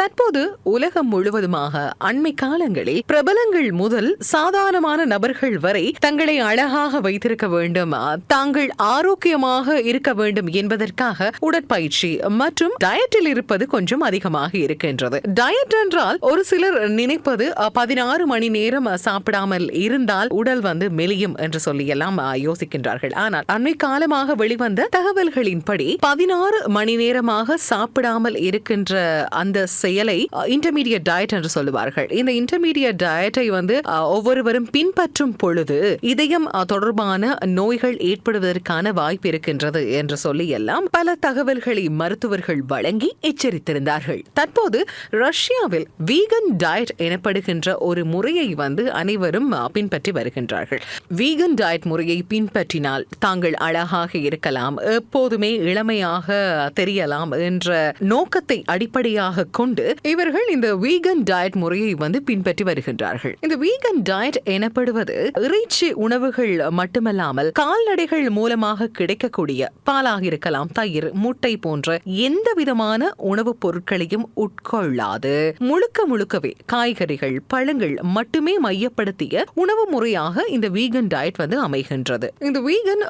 தற்போது உலகம் முழுவதுமாக அண்மை காலங்களில் பிரபலங்கள் முதல் சாதாரணமான நபர்கள் வரை தங்களை அழகாக வைத்திருக்க வேண்டும் தாங்கள் ஆரோக்கியமாக இருக்க வேண்டும் என்பதற்காக உடற்பயிற்சி மற்றும் டயட்டில் இருப்பது கொஞ்சம் அதிகமாக இருக்கின்றது. டயட் என்றால் ஒரு சிலர் நினைப்பது பதினாறு மணி நேரம் சாப்பிடாமல் இருந்தால் உடல் வந்து மெலியும் என்று சொல்லி எல்லாம் யோசிக்கின்றார்கள். ஆனால் அண்மை காலமாக வெளிவந்த தகவல்களின்படி பதினாறு மணி நேரமாக சாப்பிடாமல் இருக்கின்ற அந்த செயலை இன்டர்மீடியட் டயட் என்று சொல்லுவார்கள். இந்த இன்டர்மீடியட் டயட்டை வந்து ஒவ்வொருவரும் பின்பற்றும் பொழுது இதயம் தொடர்பான நோய்கள் ஏற்படுவதற்கான வாய்ப்பு இருக்கின்றது என்று சொல்லி எல்லாம் பல தகவல்களை மருத்துவர்கள் வழங்கி எச்சரித்திருந்தார்கள். தற்போது ரஷ்யாவில் வீகன் டயட் எனப்படுகின்ற ஒரு முறையை வந்து அனைவரும் பின்பற்றி வருகின்றார்கள். வீகன் டயட் முறையை பின்பற்றினால் தாங்கள் அழகாக இருக்கலாம் எப்போதுமே இளமையாக தெரியலாம் என்ற நோக்கத்தை அடிப்படையாக கொண்டு இவர்கள் இந்த வீகன் டயட் முறையை வந்து பின்பற்றி வருகின்றார்கள். இந்த வீகன் டயட் எனப்படுவது இறைச்சி உணவுகள் மட்டுமல்லாமல் கால்நடைகள் மூலமாக கிடைக்கக்கூடிய பாலாக இருக்கலாம் தயிர் முட்டை போன்ற எந்த விதமான உணவுப் பொருட்களையும் உட்கொள்ளாது. முழுக்க முழுக்கவே காய்கறிகள் பழங்கள் மட்டுமே மையப்படுத்திய உணவு முறையாக இந்த வீகன் டயட் வந்து அமைகின்றது. இந்த வீகன்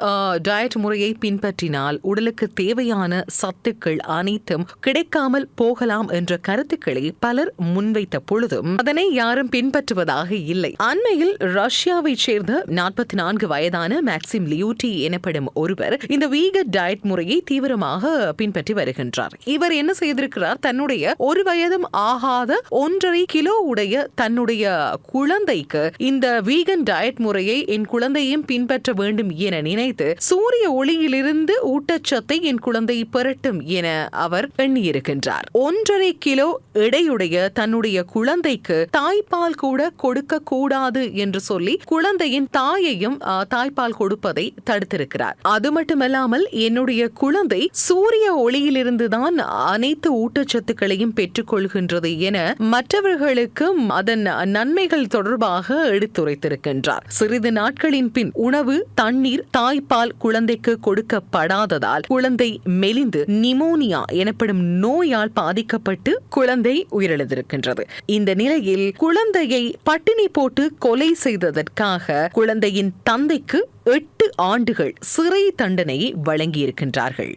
டயட் முறையை பின்பற்றினால் உடலுக்கு தேவையான சத்துக்கள் அனைத்தும் கிடைக்காமல் போகலாம் என்ற கருத்துக்களை பலர் முன்வைத்த பொழுதும் அதனை யாரும் பின்பற்றுவதாக இல்லை. அண்மையில் ரஷ்யாவை சேர்ந்த நாற்பத்தி நான்கு வயதான மேக்சிம் லியூட்டி எனப்படும் ஒருவர் இந்த வீகன் டயட் முறையை தீவிரமாக பின்பற்றி வருகின்றார். இவர் என்ன செய்திருக்கிறார்? தன்னுடைய ஒரு வயதும் ஆகாத ஒன்றரை கிலோ உடைய தன்னுடைய குழந்தைக்கு இந்த வீகன் டயட் முறையை என் குழந்தையும் பின்பற்ற வேண்டும் என நினைத்து சூரிய ஒளியிலிருந்து ஊட்டச்சத்தை என் குழந்தை பெறட்டும் என அவர் எண்ணியிருக்கின்றார். ஒன்றரை கிலோ கிலோ எடையுடைய தன்னுடைய குழந்தைக்கு தாய்ப்பால் கூட கொடுக்க கூடாது என்று சொல்லி குழந்தையின் தாயையும் தாய்ப்பால் கொடுப்பதை தடுத்திருக்கிறார். அது மட்டுமல்லாமல் என்னுடைய குழந்தை சூரிய ஒளியிலிருந்து தான் அனைத்து ஊட்டச்சத்துக்களையும் பெற்றுக்கொள்கின்றது என மற்றவர்களுக்கும் அதன் நன்மைகள் தொடர்பாக எடுத்துரைத்திருக்கின்றார். சிறிது நாட்களின் பின் உணவு தண்ணீர் தாய்ப்பால் குழந்தைக்கு கொடுக்கப்படாததால் குழந்தை மெலிந்து நிமோனியா எனப்படும் நோயால் பாதிக்கப்பட்டு குழந்தை உயிரிழந்திருக்கின்றது. இந்த நிலையில் குழந்தையை பட்டினி போட்டு கொலை செய்ததற்காக குழந்தையின் தந்தைக்கு எட்டு ஆண்டுகள் சிறை தண்டனையை வழங்கியிருக்கின்றார்கள்.